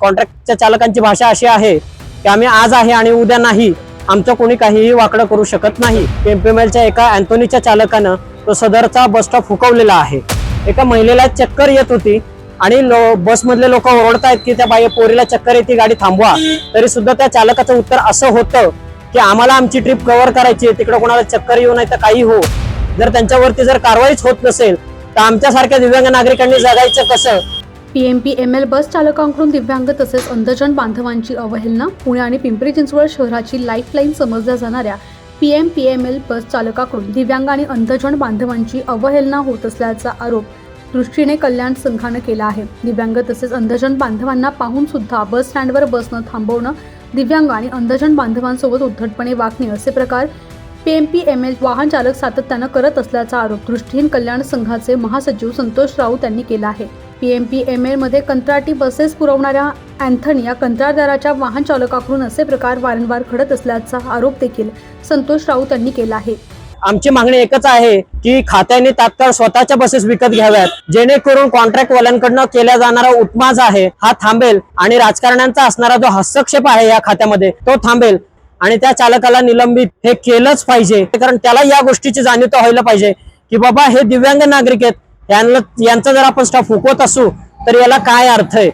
कॉन्ट्रॅक्टच्या चालकांची भाषा अशी आहे की आम्ही आज आहे आणि उद्या नाही. आमचं कोणी काहीही वाकडं करू शकत नाही. पेम्पेमेलच्या एका अँथोनीच्या चालकानं तो सदरचा बस स्टॉप फुकवलेला आहे. एका महिलेला चक्कर येत होती आणि लो बसमधले लोक ओरडतायत की त्या बाई पोरीला चक्कर येते गाडी थांबवा. तरी सुद्धा त्या चालकाचं उत्तर असं होतं की आम्हाला आमची ट्रिप कव्हर करायची आहे. तिकडे कोणाला चक्कर येऊ नाही तर काही हो. जर त्यांच्यावरती जर कारवाईच होत नसेल तर आमच्यासारख्या दिव्यांग नागरिकांनी जगायचं कसं? पीएमपी एम एल बस चालकांकडून दिव्यांग तसेच अंधजन बांधवांची अवहेलना पुणे आणि पिंपरी चिंचवड शहराची लाईफलाईन समजल्या जाणाऱ्या P M P M L bus चालकाकडून दिव्यांग आणि अंधजन बांधवांची अवहेलना होत असल्याचा आरोप दृष्टीने कल्याण संघानं केला आहे. दिव्यांग तसेच अंधजन बांधवांना पाहून सुद्धा बस स्टँडवर बसनं थांबवणं दिव्यांग आणि अंधजन बांधवांसोबत उद्धटपणे वागणे असे प्रकार पीएमपी एम एल वाहन चालक सातत्यानं करत असल्याचा आरोप दृष्टीहीन कल्याण संघाचे महासचिव संतोष राऊत यांनी केला आहे. पी एम एलमध्ये कंत्राटी बसेस पुरवणाऱ्या अँथनी या कंत्राटदाराच्या वाहन चालकाकडून असे प्रकार वारंवार घडत असल्याचा आरोप देखील संतोष राऊत यांनी केला आहे. आमची मागणी एकच आहे की खात्याने तात्काळ स्वतःच्या बसेस विकत घ्याव्यात. जेणेकरून कॉन्ट्रॅक्ट वाल्यांकडनं केला जाणारा उपमाज आहे हा थांबेल आणि राजकारण्यांचा असणारा जो हस्तक्षेप आहे या खात्यामध्ये तो थांबेल आणि त्या चालकाला निलंबित हे केलंच पाहिजे. कारण त्याला या गोष्टीची जाणीव व्हायला पाहिजे की बाबा हे दिव्यांग नागरिक आहेत यांना यांचा जर आपण स्टाफ फुकवत असू तर याला काय अर्थ आहे?